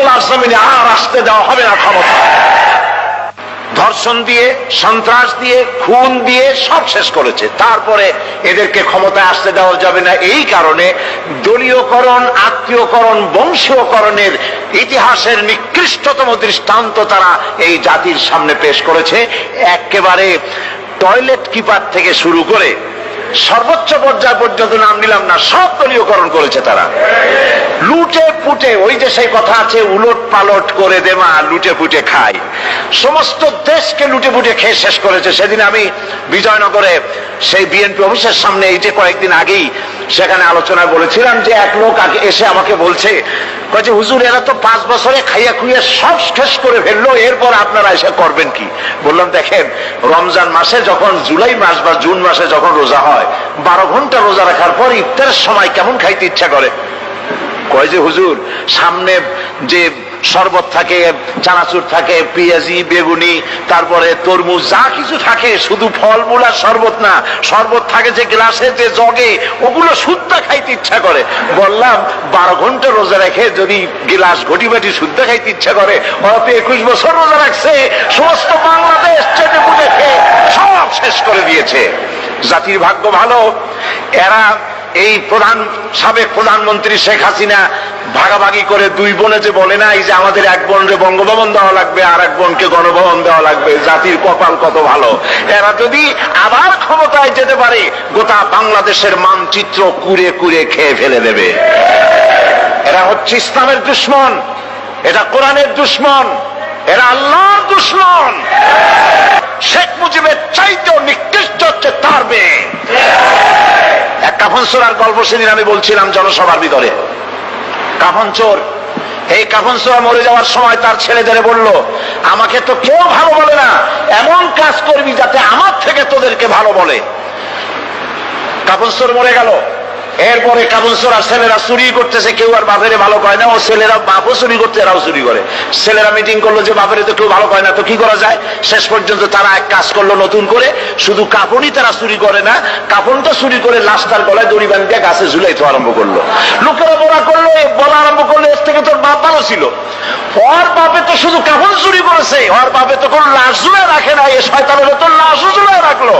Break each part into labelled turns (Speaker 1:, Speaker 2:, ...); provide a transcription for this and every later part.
Speaker 1: আল্লাহর জমিনে আর আসতে দেওয়া হবে না ক্ষমতা। ধর্ষণ দিয়ে, সন্ত্রাস দিয়ে, খুন দিয়ে সব শেষ করেছে। তারপরে এদেরকে ক্ষমতায় আসতে দেওয়া যাবে না। এই কারণে দলীয়করণ, আত্মীয়করণ, বংশীয়করণের ইতিহাসের নিকৃষ্টতম দৃষ্টান্ত তারা এই জাতির সামনে পেশ করেছে। একেবারে টয়লেট কিপার থেকে শুরু করে সর্বোচ্চ পর্যায় পর্যন্ত নাম নিলাম না, সব দলীয়করণ করেছে তারা। লুটে পুটে, ওই যে সেই কথা আছে, উলট পালট করে দেমা লুটে পুটে খায় সমস্ত দেশকে লুটে পুটে খেয়ে শেষ করেছে। সেদিন আমি বিজয়নগরে সেই বিএনপি অফিসের সামনে এই যে কয়েকদিন আগেই সেখানে আলোচনায় বলেছিলাম যে এক লোক আগে এসে আমাকে বলছে, কয়েছে, হুজুর, এরা তো পাঁচ বছরে খাইয়া খুইয়া সব শেষ করে ফেলল, এরপর আপনারা এসে করবেন কি? বললাম, দেখেন, রমজান মাসে যখন জুলাই মাস বা জুন মাসে যখন রোজা হয়, বারো ঘণ্টা রোজা রাখার পর ইফতারের সময় কেমন খাইতে ইচ্ছা করে? কয় যে হুজুর, সামনে যে শরবত থাকে, চানাচুর থাকে, পেঁয়াজি, বেগুনি, তারপরে তরমুজ, যা কিছু থাকে, শুধু ফলমূল আর শরবত না। শরবত থাকে যে গ্লাসে, যে জগে, ওগুলো শুদ্ধ খাইতে ইচ্ছা করে। বললাম, বারো ঘণ্টা রোজা রেখে যদি গ্লাস ঘটি বাটি শুদ্ধ খাইতে ইচ্ছা করে ওরা তো একুশ বছর রোজা রাখছে, সমস্ত বাংলাদেশ চেটে সব শেষ করে দিয়েছে। জাতির ভাগ্য ভালো, এরা এই প্রধান সাবেক প্রধানমন্ত্রী শেখ হাসিনা ভাগাভাগি করে দুই বোনে যে বলে না, এই যে আমাদের এক বোনকে বঙ্গভবন দেওয়া লাগবে আর এক বোনকে গণভবন দেওয়া লাগবে, জাতির কপাল কত ভালো। এরা যদি আবার ক্ষমতায় যেতে পারে, গোটা বাংলাদেশের মানচিত্র কুড়ে কুড়ে খেয়ে ফেলে দেবে। এরা হচ্ছে ইসলামের দুশ্মন, এটা কোরআনের দুশ্মন, এরা আল্লাহর দুশ্মন। শেখ মুজিবের চাইতেও নিকৃষ্ট হচ্ছে তার মেয়ে এক কাফন চোরার গল্প সেদিন আমি বলছিলাম জনসভার ভিতরে। কাফন চোর এই কাফন চোরা মরে যাওয়ার সময় তার ছেলেদের বলল, আমাকে তো কেউ ভালো বলে না, এমন কাজ করবি যাতে আমার থেকে তোদেরকে ভালো বলে। কাফন চোর মরে গেল। এরপরে কাবুলসরা ছেলেরা চুরি করতেছে, কেউ আর বাপেরে ভালো কয় না, ও ছেলেরা বাপও চুরি করতে, এরাও চুরি করে। ছেলেরা মিটিং করল যে বাপেরে তো কেউ ভালো কয় না, তো কি করা যায়? শেষ পর্যন্ত তারা এক কাজ করল নতুন করে, শুধু কাপড়ই তারা চুরি করে না কাপড় তো চুরি করে লাশটার গলায় দড়ি বান্ধিয়ে গাছে ঝুলাইতে আরম্ভ করল। লোকেরা বলা করল বলা আরম্ভ করল, এর থেকে তোর বাপ ভালো ছিল। ওর বাপে তো শুধু কাপড় চুরি করেছে, ওর বাপে তো কোনো লাশ ঝুলে রাখে না এ শয়তানের তো লাশও ঝুলে রাখল।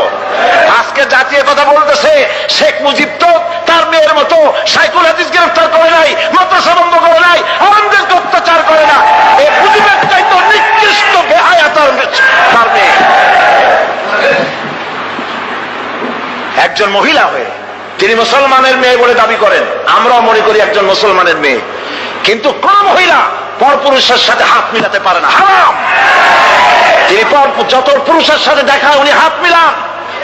Speaker 1: আজকে জাতীয় কথা বলতেছে শেখ মুজিব তো তার মেয়ের মতো সাইকুল হাদিস গ্রেফতার করে নাই, মাদ্রাসা বন্ধ করে নাই আনন্দকে অত্যাচার করে না। একজন মহিলা হয়ে তিনি মুসলমানের মেয়ে বলে দাবি করেন, আমরাও মনে করি একজন মুসলমানের মেয়ে। কিন্তু কোন মহিলা পর পুরুষের সাথে হাত মিলাতে পারে না। হারাম! তিনি পর যত পুরুষের সাথে দেখা উনি হাত মিলান।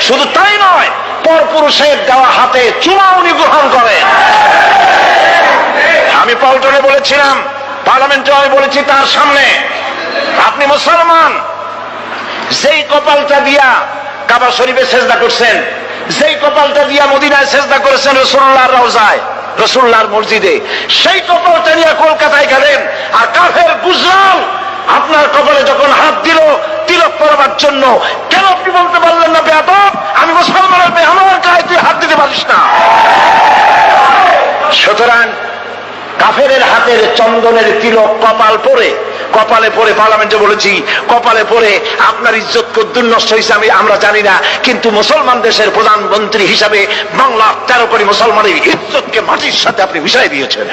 Speaker 1: শুধু তাই নয় পর পুরুষের দেওয়া হাতে চুমা উনি গ্রহণ করেন। আমি পল্টনে বলেছিলাম, পার্লামেন্টে আমি বলেছি তার সামনে, আপনি মুসলমান, যেই কপালটা দিয়া কাবা শরীফে সেজদা করছেন, যেই কপালটা দিয়া মদিনায় সেজদা করেছেন রসুল্লাহ রওজায়, রসুল্লাহর মসজিদে, সেই কপালটা নিয়ে কলকাতায় গেলেন, আর কাফের গুজরাল আপনার কপালে যখন হাত দিল তিলক পরাবার জন্য কেন আপনি বলতে পারলেন না বেয়াদ আমি মুসলমানের মেয়ে আমার গায়ে তুই হাত দিতে পারিস না। সুতরাং কাফেরের হাতের চন্দনের তিলক কপাল পরে, কপালে পরে পার্লামেন্টে বলেছি, কপালে পরে আপনার ইজ্জত কদ্দুর নষ্ট হয়েছে আমি আমরা জানি না, কিন্তু মুসলমান দেশের প্রধানমন্ত্রী হিসাবে বাংলা তেরো কোটি মুসলমানের ইজ্জতকে মাটির সাথে আপনি মিশাই দিয়েছেন।